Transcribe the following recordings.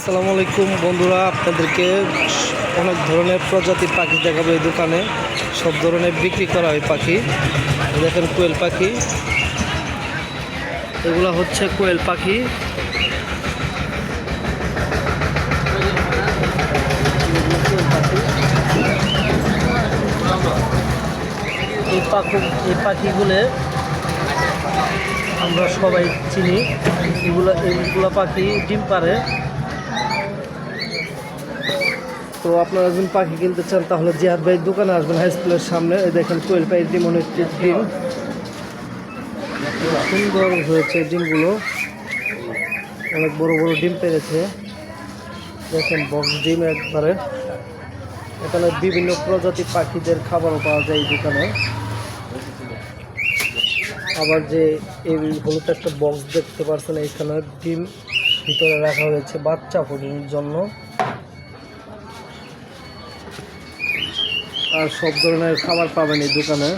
আসসালামু আলাইকুম বন্ধুরা, আপনাদেরকে অনেক ধরনের প্রজাতির পাখি দেখাবো এই দোকানে। সব ধরনের বিক্রি করা হয় পাখি। দেখেন কোয়েল পাখি। এগুলা হচ্ছে কোয়েল পাখি। এই পাখি, এই পাখিগুলো আমরা সবাই চিনি। এগুলো এইগুলো পাখি ডিম পারে তো আপনারা যদি পাখি কিনতে চান, তাহলে জিহাদ ভাই দোকানে আসবেন হাই স্কুলের সামনে। দেখেন, কোয়েল পাখির ডিম অনেক ডিম। সুন্দর হয়েছে ডিমগুলো। অনেক বড় বড় ডিম পেরেছে। দেখেন বক্স ডিম একবারে। এখানে বিভিন্ন প্রজাতির পাখিদের খাবারও পাওয়া যায় দোকানে। আবার যে এই হলুদ একটা বক্স দেখতে পাচ্ছেন এইখানে ডিম ভিতরে রাখা হয়েছে বাচ্চা ফোটানোর জন্য। আর সব ধরনের খাবার পাবেন এই দোকানে।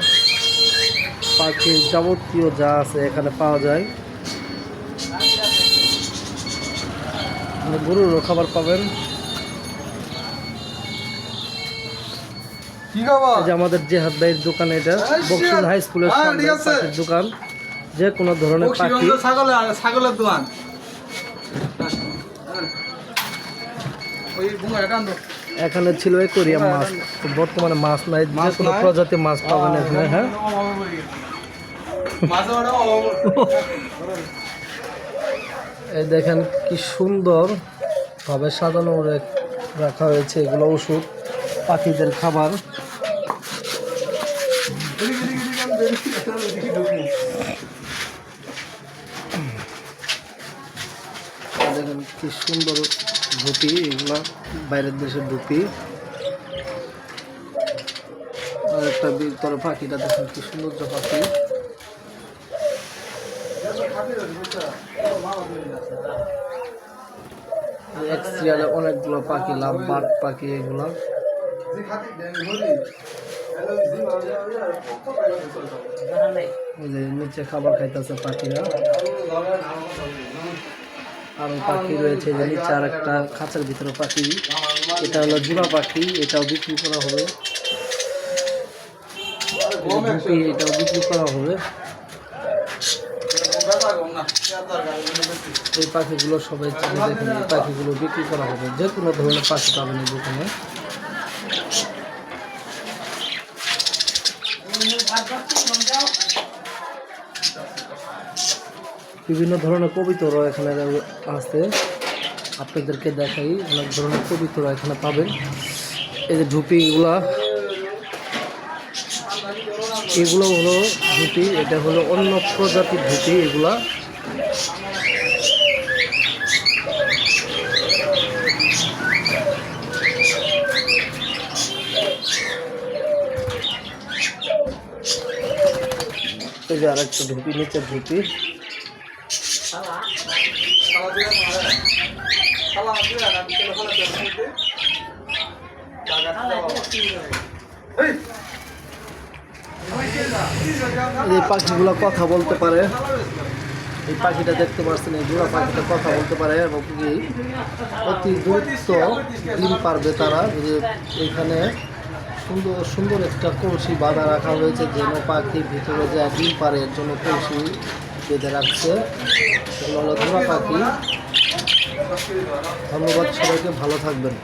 পাখির যাবতীয় যা আছে এখানে পাওয়া যায়। মানে গরুরও খাবার পাবেন। আমাদের জেহাদ ভাইয়ের দোকান এটা। বক্সিং হাই স্কুলের হ্যাঁ। পাখির দোকান। যে কোনো ধরনের পাখি। ছাগলের দোকান। ওই এখানে ছিল কোরিয়াম মাছ। তো বর্তমানে মাছ নাই যে কোনো প্রজাতির মাছ পাবেন এখানে হ্যাঁ? এই দেখেন কি সুন্দর ভাবে সাজানো রাখা হয়েছে এগুলো ওষুধ পাখিদের খাবার। দেখেন কি সুন্দর ধুতি এগুলা, বাইরের দেশের ধুতি। আর একটা ভিতরে পাখিটা দেখেন কি সৌন্দর্য পাখি। এক অনেকগুলো পাখি, লাভ বার্ড পাখি এগুলো। নিচে খাবার খাইতেছে পাখিরা। আর পাখি রয়েছে যে নিচে আর একটা খাঁচার ভিতরে পাখি। এটা হলো জোড়া পাখি, এটাও বিক্রি করা হবে। এটাও বিক্রি করা হবে। এই পাখিগুলো সবাই দেখেন, এই পাখিগুলো বিক্রি করা হবে। যে কোনো ধরনের পাখি পাবেন এই দোকানে। বিভিন্ন ধরনের কবিতরা এখানে আছে। আপনাদেরকে দেখাই অনেক ধরনের কবিতরা এখানে পাবেন। এই যে ঝুপিগুলা এগুলো হলো ধুতি এটা হলো অন্য প্রজাতির ধুতি এগুলা। এই যে আরেকটা ধুতি নিচে ধুতি এই! পাখিগুলো কথা বলতে পারে। এই পাখিটা দেখতে পাচ্ছেন এই জোড়া পাখিটা কথা বলতে পারে এবং কি? অতি দ্রুত ডিম পারবে তারা এই যে এখানে সুন্দর সুন্দর একটা কলসি বাঁধা রাখা হয়েছে যেন পাখি ভিতরে যে ডিম পারে এর জন্য কলসি বেঁধে রাখছে জোড়া পাখি। ধন্যবাদ সবাইকে ভালো থাকবেন।